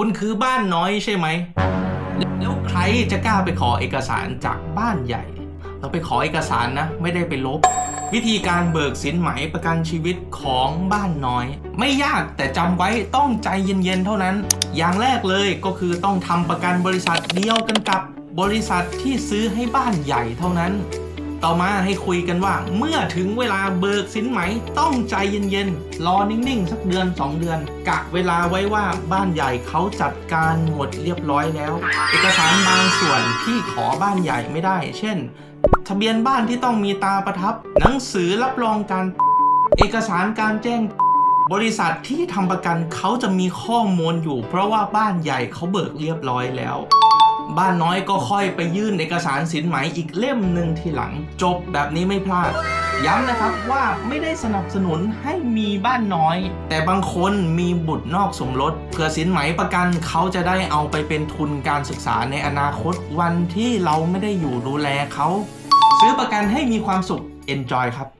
คุณคือบ้านน้อยใช่ไหม แล้วใครจะกล้าไปขอเอกสารจากบ้านใหญ่ เราไปขอเอกสารนะ ไม่ได้ไปลบ วิธีการเบิกสินไหมประกันชีวิตของบ้านน้อย ไม่ยากแต่จำไว้ต้องใจเย็นๆเท่านั้น อย่างแรกเลยก็คือต้องทำประกันบริษัทเดียวกันกับบริษัทที่ซื้อให้บ้านใหญ่เท่านั้น ต่อมาให้คุยกันว่า เมื่อถึงเวลาเบิกสินไหมต้องใจเย็นๆ รอนิ่งๆ สักเดือน 2 เดือน กะเวลาไว้ว่าบ้านใหญ่เขาจัดการหมดเรียบร้อยแล้ว เอกสารบางส่วนที่ขอบ้านใหญ่ไม่ได้ เช่น ทะเบียนบ้านที่ต้องมีตาประทับ หนังสือรับรองการ เอกสารการแจ้งบริษัทที่ทำประกันเขาจะมีข้อมูลอยู่ เพราะว่าบ้านใหญ่เขาเบิกเรียบร้อยแล้ว บ้านน้อยก็ค่อยไปยื่นเอกสารสินไหมอีกเล่มหนึ่งทีหลัง จบแบบนี้ไม่พลาด ย้ำนะครับว่าไม่ได้สนับสนุนให้มีบ้านน้อย แต่บางคนมีบุตรนอกสมรสเพื่อสินไหมประกันเขาจะได้เอาไปเป็นทุนการศึกษาในอนาคตวันที่เราไม่ได้อยู่ดูแลเขาซื้อประกันให้มีความสุข enjoy ครับ